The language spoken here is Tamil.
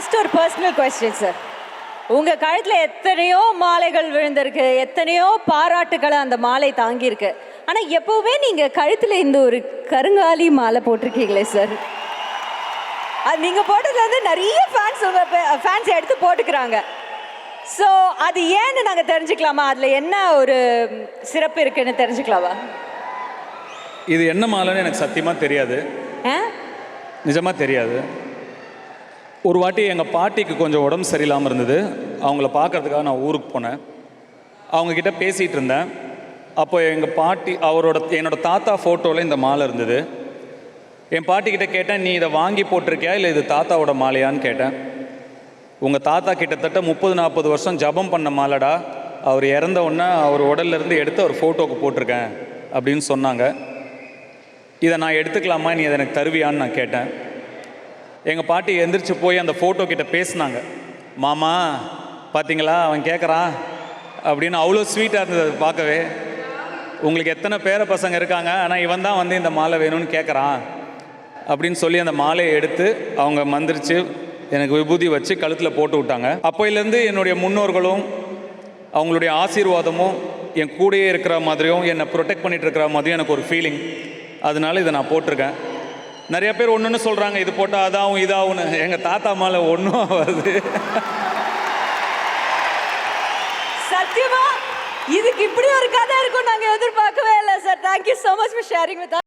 ஃபர்ஸ்ட் ஒரு பர்சனல் கொஸ்டின் சார் உங்க கழுத்துல எத்தனையோ மாலைகள் விழுந்திருக்கு எத்தனையோ பாராட்டுகளை அந்த மாலை தாங்கியிருக்கு. ஆனா எப்பவுமே நீங்க கழுத்துல இந்த ஒரு கருங்காலி மாலை போட்டிருக்கீங்களே சார் அது நீங்க போட்டது வந்து நிறைய ஃபேன்ஸ் உங்க ஃபேன்ஸ் எடுத்து போட்டுக்கிறாங்க. ஸோ அது ஏன்னு நாங்க தெரிஞ்சுக்கலாமா? அதுல என்ன ஒரு சிறப்பு இருக்குன்னு தெரிஞ்சுக்கலாமா? இது என்ன மாலைன்னு எனக்கு சத்தியமாக தெரியாது? நிஜமாக தெரியாது. ஒரு வாட்டி எங்கள் பாட்டிக்கு கொஞ்சம் உடம்பு சரியில்லாமல் இருந்தது. அவங்கள பார்க்கறதுக்காக நான் ஊருக்கு போனேன். அவங்கக்கிட்ட பேசிகிட்டு இருந்தேன். அப்போ எங்கள் பாட்டி அவரோட என்னோட தாத்தா ஃபோட்டோவில் இந்த மாலை இருந்தது. என் பாட்டிக்கிட்ட கேட்டேன் நீ இதை வாங்கி போட்டிருக்கியா? இல்லை இது தாத்தாவோட மாலையான்னு கேட்டேன். உங்கள் தாத்தா கிட்டத்தட்ட முப்பது நாற்பது வருஷம் ஜபம் பண்ண மாலைடா. அவர் இறந்த உடனே அவர் உடல்லேருந்து எடுத்து அவர் ஃபோட்டோவுக்கு போட்டிருக்கேன். அப்படின்னு சொன்னாங்க. இதை நான் எடுத்துக்கலாமா? நீ இதை எனக்கு தருவியான்னு நான் கேட்டேன். எங்கள் பாட்டி எந்திரிச்சு போய் அந்த ஃபோட்டோ கிட்ட பேசினாங்க. மாமா பார்த்தீங்களா அவன் கேட்குறான் அப்படின்னு அவ்வளோ ஸ்வீட்டாக இருந்தது அது பார்க்கவே. உங்களுக்கு எத்தனை பேர பசங்க இருக்காங்க? ஆனால் இவன் தான் வந்து இந்த மாலை வேணும்னு கேட்குறான் அப்படின்னு சொல்லி அந்த மாலையை எடுத்து அவங்க மந்திரிச்சு எனக்கு விபூதி வச்சு கழுத்தில் போட்டு விட்டாங்க. அப்போயிலேருந்து என்னுடைய முன்னோர்களும் அவங்களுடைய ஆசீர்வாதமும் என் கூடயே இருக்கிற மாதிரியும் என்னை ப்ரொடெக்ட் பண்ணிட்டு இருக்கிற மாதிரியும் எனக்கு ஒரு ஃபீலிங் அதனால இதை நான் போட்டிருக்கேன். நிறைய பேர் ஒன்று ஒன்று சொல்கிறாங்க இது போட்டால் அதாகும் இதாகும்னு எங்கள் தாத்தா மேலே ஒன்றும் ஆகாது சத்தியமா? இதுக்கு இப்படி ஒரு கதை இருக்கும் நாங்க எதிர்பார்க்கவே இல்லை sir thank you so much for sharing with